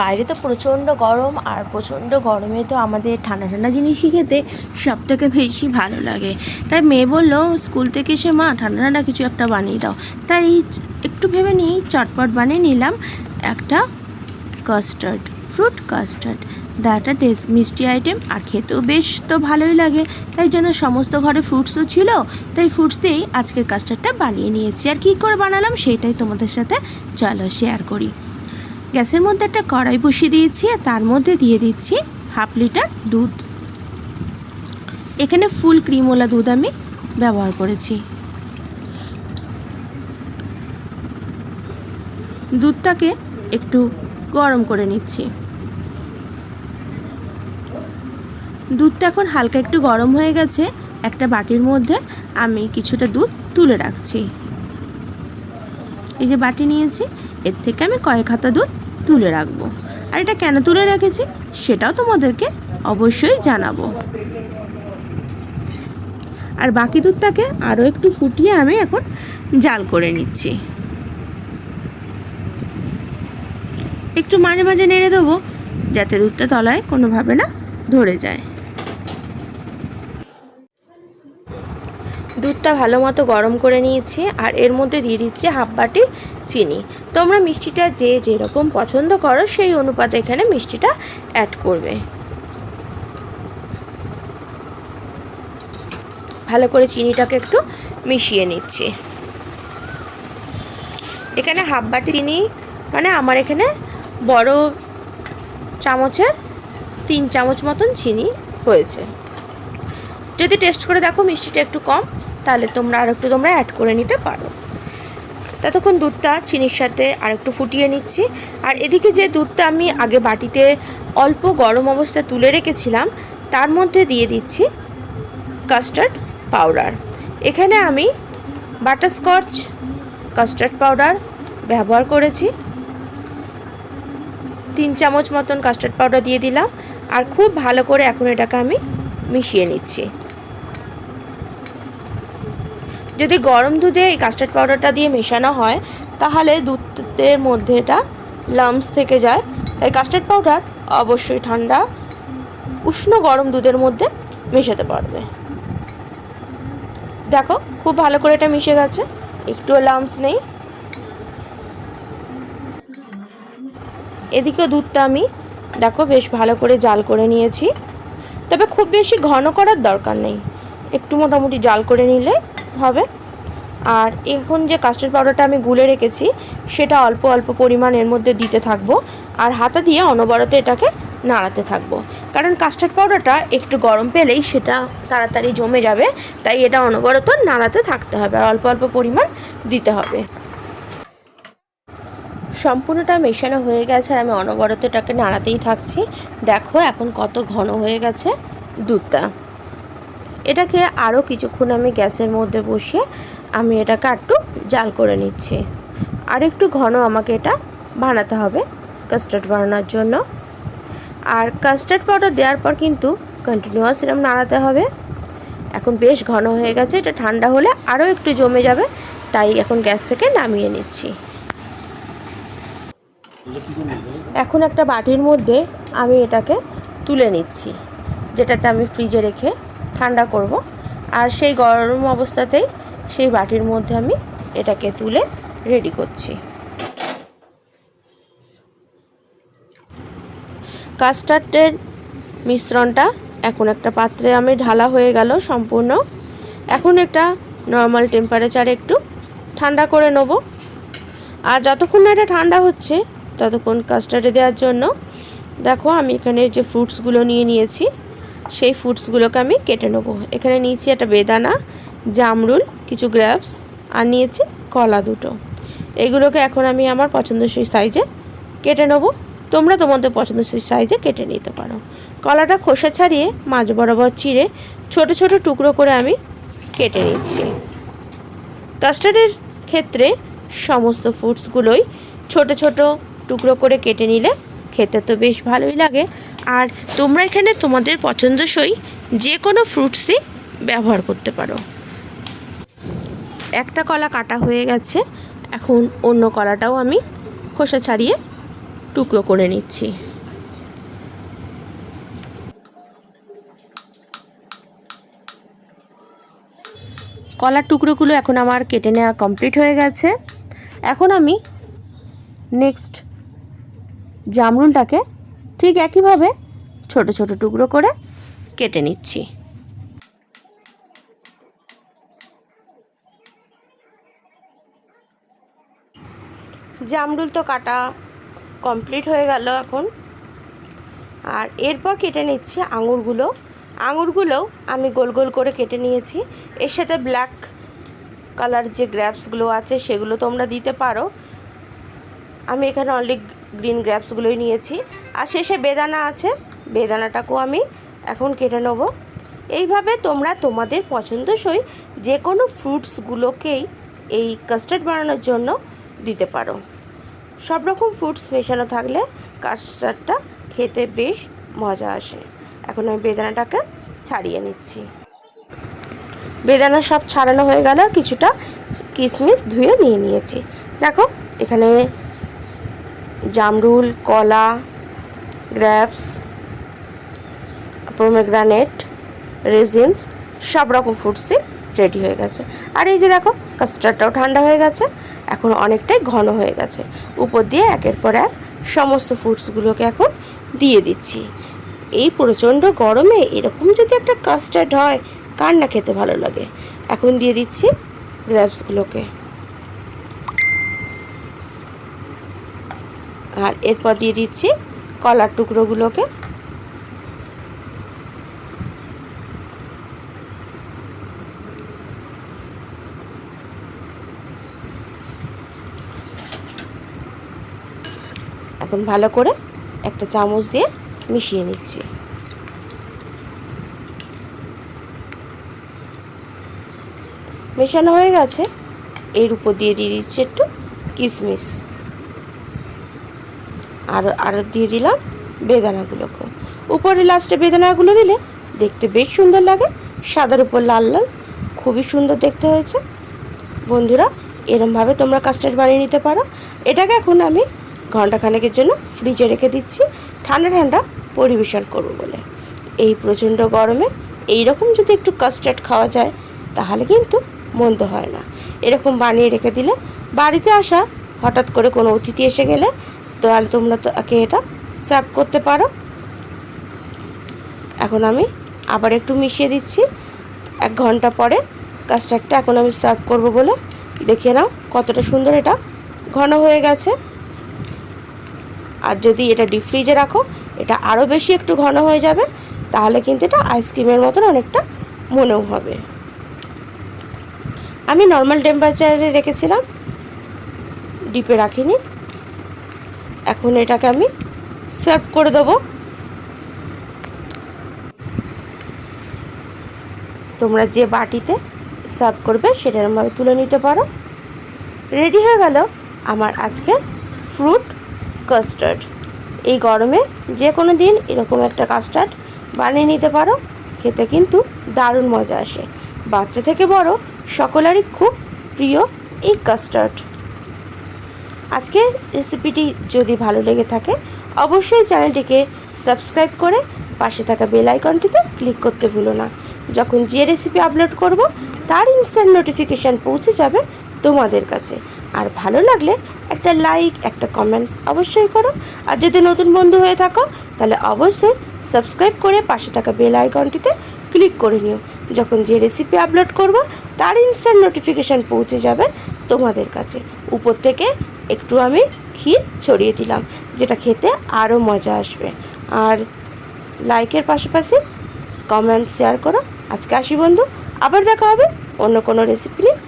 বাইরে তো প্রচণ্ড গরম আর প্রচণ্ড গরমে তো আমাদের ঠান্ডা ঠান্ডা জিনিসই খেতে সব থেকে বেশি ভালো লাগে। তাই মেয়ে বলল, স্কুল থেকে এসে মা ঠান্ডা ঠান্ডা কিছু একটা বানিয়ে দাও। তাই একটু ভেবে নিই, চটপট বানিয়ে নিলাম একটা কাস্টার্ড ফ্রুট কাস্টার্ড একটা টেস্ট মিষ্টি আইটেম আর খেতেও বেশ তো ভালোই লাগে। তাই জন্য সমস্ত ঘরে ফ্রুটসও ছিল। তাই ফ্রুটস দিয়েই আজকের কাস্টার্ডটা বানিয়ে নিয়েছি। আর কী করে বানালাম সেটাই তোমাদের সাথে চলো শেয়ার করি। গ্যাসের মধ্যে একটা কড়াই বসিয়ে দিয়েছি আর তার মধ্যে দিয়ে দিচ্ছি হাফ লিটার দুধ। এখানে ফুল ক্রিমওয়ালা দুধ আমি ব্যবহার করেছি। দুধটাকে একটু গরম করে নিচ্ছি। দুধটা এখন হালকা একটু গরম হয়ে গেছে, একটা বাটির মধ্যে আমি কিছুটা দুধ তুলে রাখছি। এই যে বাটি নিয়েছি এর থেকে আমি কয়েক হাতা দুধ তুলে রাখব। আর এটা কেন তুলে রেখেছি সেটাও তোমাদেরকে অবশ্যই জানাব। আর বাকি দুধটাকে আরও একটু ফুটিয়ে আমি এখন জাল করে নিচ্ছি। একটু মাঝে মাঝে নেড়ে দেবো যাতে দুধটা তলায় কোনোভাবে না ধরে যায়। দুধটা ভালো মতো গরম করে নিয়েছি আর এর মধ্যে দিয়ে দিচ্ছি হাফ বাটি চিনি। তোমরা মিষ্টিটা যে যেরকম পছন্দ করো, সেই অনুপাতে এখানে মিষ্টিটা অ্যাড করবে। ভালো করে চিনিটাকে একটু মিশিয়ে নিচ্ছি। এখানে হাফ বাটি চিনি মানে আমার এখানে বড় চামচের তিন চামচ মতন চিনি হয়েছে। যদি টেস্ট করে দেখো মিষ্টিটা একটু কম, তাহলে তোমরা আর একটু তোমরা অ্যাড করে নিতে পারো। ততক্ষণ দুধটা চিনির সাথে আর একটু ফুটিয়ে নিচ্ছি। আর এদিকে যে দুধটা আমি আগে বাটিতে অল্প গরম অবস্থায় তুলে রেখেছিলাম, তার মধ্যে দিয়ে দিচ্ছি কাস্টার্ড পাউডার এখানে আমি বাটারস্কচ কাস্টার্ড পাউডার ব্যবহার করেছি। তিন চামচ মতন কাস্টার্ড পাউডার দিয়ে দিলাম। আর খুব ভালো করে এখন এটাকে আমি মিশিয়ে নিচ্ছি। যদি গরম দুধে এই কাস্টার্ড পাউডারটা দিয়ে মেশানো হয়, তাহলে দুধের মধ্যে এটা লামস থেকে যায়। তাই কাস্টার্ড পাউডার অবশ্যই ঠান্ডা, উষ্ণ গরম দুধের মধ্যে মেশাতে পারবে। দেখো, খুব ভালো করে এটা মিশে গেছে। একটুও লামস নেই। এদিকেও দুধটা আমি, দেখো, বেশ ভালো করে জাল করে নিয়েছি। তবে খুব বেশি ঘন করার দরকার নেই। একটু মোটামুটি জাল করে নিলে হবে। আর এখন যে কাস্টার্ড পাউডারটা আমি গুলে রেখেছি, সেটা অল্প অল্প পরিমাণ এর মধ্যে দিতে থাকব। আর হাতা দিয়ে অনবরত এটাকে নাড়াতে থাকব। কারণ কাস্টার্ড পাউডারটা একটু গরম পেলেই সেটা তাড়াতাড়ি জমে যাবে, তাই এটা অনবরত নাড়াতে থাকতে হবে আর অল্প অল্প পরিমাণ দিতে হবে। সম্পূর্ণটা মেশানো হয়ে গেছে আর আমি অনবরত এটাকে নাড়াতেই থাকছি। দেখো এখন কত ঘন হয়ে গেছে দুধটা। এটাকে আরও কিছুক্ষণ আমি গ্যাসের মধ্যে বসিয়ে আমি এটাকে একটু জাল করে নিচ্ছি। আর একটু ঘন আমাকে এটা বানাতে হবে কাস্টার্ড বানানোর জন্য। আর কাস্টার্ড পাউডার দেওয়ার পর কিন্তু কন্টিনিউয়াস এরকম নাড়াতে হবে। এখন বেশ ঘন হয়ে গেছে, এটা ঠান্ডা হলে আরও একটু জমে যাবে, তাই এখন গ্যাস থেকে নামিয়ে নিচ্ছি। এখন একটা বাটির মধ্যে আমি এটাকে তুলে নিচ্ছি, যেটাতে আমি ফ্রিজে রেখে ঠান্ডা করব। আর সেই গরম অবস্থাতেই সেই বাটির মধ্যে আমি এটাকে তুলে রেডি করছি। কাস্টার্ডের মিশ্রণটা এখন একটা পাত্রে আমি ঢালা হয়ে গেল সম্পূর্ণ। এখন একটা নর্মাল টেম্পারেচারে একটু ঠান্ডা করে নেব। আর যতক্ষণ না এটা ঠান্ডা হচ্ছে, ততক্ষণ কাস্টার্ডে দেওয়ার জন্য দেখো আমি এখানে যে ফ্রুটসগুলো নিয়ে নিয়েছি সেই ফ্রুটসগুলোকে আমি কেটে নেব। এখানে নিয়েছি একটা বেদানা, জামরুল, কিছু গ্রাপস আর নিয়েছি কলা দুটো। এগুলোকে এখন আমি আমার পছন্দসই সাইজে কেটে নেব। তোমরা তোমাদের পছন্দসই সাইজে কেটে নিতে পারো। কলাটা খোসা ছাড়িয়ে মাঝ বরাবর চিড়ে ছোট ছোট টুকরো করে আমি কেটে নিচ্ছি। কাস্টার্ডের ক্ষেত্রে সমস্ত ফ্রুটসগুলোই ছোট ছোট টুকরো করে কেটে নিলে খেতে তো বেশ ভালোই লাগে। আর তোমরা এখানে তোমাদের পছন্দসই যে কোনো ফ্রুটসই ব্যবহার করতে পারো। একটা কলা কাটা হয়ে গেছে, এখন অন্য কলাটাও আমি খোসা ছাড়িয়ে টুকরো করে নিচ্ছি। কলার টুকরোগুলো এখন আমার কেটে নেওয়া কমপ্লিট হয়ে গেছে। এখন আমি নেক্সট জামরুলটাকে ঠিক একইভাবে ছোট ছোট টুকরো করে কেটে নিচ্ছি। জামরুল তো কাটা কমপ্লিট হয়ে গেল এখন। আর এরপর কেটে নিচ্ছি আঙুরগুলো। আঙুরগুলোও আমি গোল গোল করে কেটে নিয়েছি। এর সাথে ব্ল্যাক কালার যে গ্র্যাপসগুলো আছে সেগুলো তোমরা দিতে পারো। আমি এখানে অনলি গ্রিন গ্র্যাপসগুলোই নিয়েছি। আর শেষে বেদানা আছে, বেদানাটাকেও আমি এখন কেটে নেব। এইভাবে তোমরা তোমাদের পছন্দসই যে কোনো ফ্রুটসগুলোকেই এই কাস্টার্ড বানানোর জন্য দিতে পারো। সব রকম ফ্রুটস মেশানো থাকলে কাস্টার্ডটা খেতে বেশ মজা আসে। এখন আমি বেদানাটাকে ছাড়িয়ে নিচ্ছি। বেদানা সব ছাড়ানো হয়ে গেল কিছুটা কিশমিশ ধুয়ে নিয়ে নিয়েছি। দেখো, এখানে জামরুল, কলা, গ্র্যাপস পোমেগ্রানেট রেজিন সব রকম ফ্রুটসই রেডি হয়ে গেছে। আর এই যে দেখো কাস্টার্ডটাও ঠান্ডা হয়ে গেছে, এখন অনেকটাই ঘন হয়ে গেছে। উপর দিয়ে একের পর এক সমস্ত ফ্রুটসগুলোকে এখন দিয়ে দিচ্ছি। এই প্রচণ্ড গরমে এরকম যদি একটা কাস্টার্ড হয়, কার না খেতে ভালো লাগে? এখন দিয়ে দিচ্ছি গ্র্যাপসগুলোকে আর এরপর দিয়ে দিচ্ছি কলার টুকরোগুলোকে। এখন ভালো করে একটা চামচ দিয়ে মিশিয়ে নিচ্ছি। মেশানো হয়ে গেছে। এর উপর দিয়ে দিয়ে দিচ্ছি একটু কিশমিশ। আর আর দিয়ে দিলাম বেদানাগুলোকে। উপরে লাস্টে বেদানাগুলো দিলে দেখতে বেশ সুন্দর লাগে, সাদার উপর লাল লাল, খুবই সুন্দর দেখতে হয়েছে। বন্ধুরা, এরমভাবে তোমরা কাস্টার্ড বানিয়ে নিতে পারো। এটাকে এখন আমি ঘন্টাখানেকের জন্য ফ্রিজে রেখে দিচ্ছি, ঠান্ডা ঠান্ডা পরিবেশন করব বলে। এই প্রচণ্ড গরমে এই রকম যদি একটু কাস্টার্ড খাওয়া যায়, তাহলে কিন্তু মন্দ হয় না। এরকম বানিয়ে রেখে দিলে বাড়িতে আসা হঠাৎ করে কোনো অতিথি এসে গেলে তাহলে তোমরা তাকে এটা সার্ভ করতে পারো। এখন আমি আবার একটু মিশিয়ে দিচ্ছি। এক ঘণ্টা পরে কাস্টার্ডটা এখন আমি সার্ভ করব বলে দেখিয়ে নাও কতটা সুন্দর এটা। ঘন হয়ে গেছে। আর যদি এটা ডিপ ফ্রিজে রাখো, এটা আরও বেশি একটু ঘন হয়ে যাবে, তাহলে কিন্তু এটা আইসক্রিমের মতন অনেকটা মনেও হবে। আমি নর্মাল টেম্পারেচারে রেখেছিলাম। ডিপে রাখিনি। এখন এটাকে আমি সার্ভ করে দেবো। তোমরা যে বাটিতে সার্ভ করবে সেটা সেটারমভাবে তুলে নিতে পারো। রেডি হয়ে গেল আমার আজকে ফ্রুট কাস্টার্ড এই গরমে যে কোনো দিন এরকম একটা কাস্টার্ড বানিয়ে নিতে পারো, খেতে কিন্তু দারুণ মজা আসে। বাচ্চা থেকে বড় সকলেরই খুব প্রিয় এই কাস্টার্ড আজকের রেসিপিটি যদি ভালো লেগে থাকে, অবশ্যই চ্যানেলটিকে সাবস্ক্রাইব করে পাশে থাকা বেল আইকনটিতে ক্লিক করতে ভুলো না। যখন যে রেসিপি আপলোড করব, তার ইনস্ট্যান্ট নোটিফিকেশান পৌঁছে যাবে তোমাদের কাছে। আর ভালো লাগলে একটা লাইক একটা কমেন্টস অবশ্যই করো। আর যদি নতুন বন্ধু হয়ে থাকো, তাহলে অবশ্যই সাবস্ক্রাইব করে পাশে থাকা বেল আইকনটিতে ক্লিক করে নিও। যখন যে রেসিপি আপলোড করব, তার ইনস্ট্যান্ট নোটিফিকেশান পৌঁছে যাবে তোমাদের কাছে। উপর থেকে একটু আমি ক্ষীর ছড়িয়ে দিলাম, যেটা খেতে আরও মজা আসবে। আর লাইকের পাশাপাশি কমেন্ট শেয়ার করো। আজকে আসি বন্ধু, আবার দেখা হবে অন্য কোনো রেসিপি নিয়ে।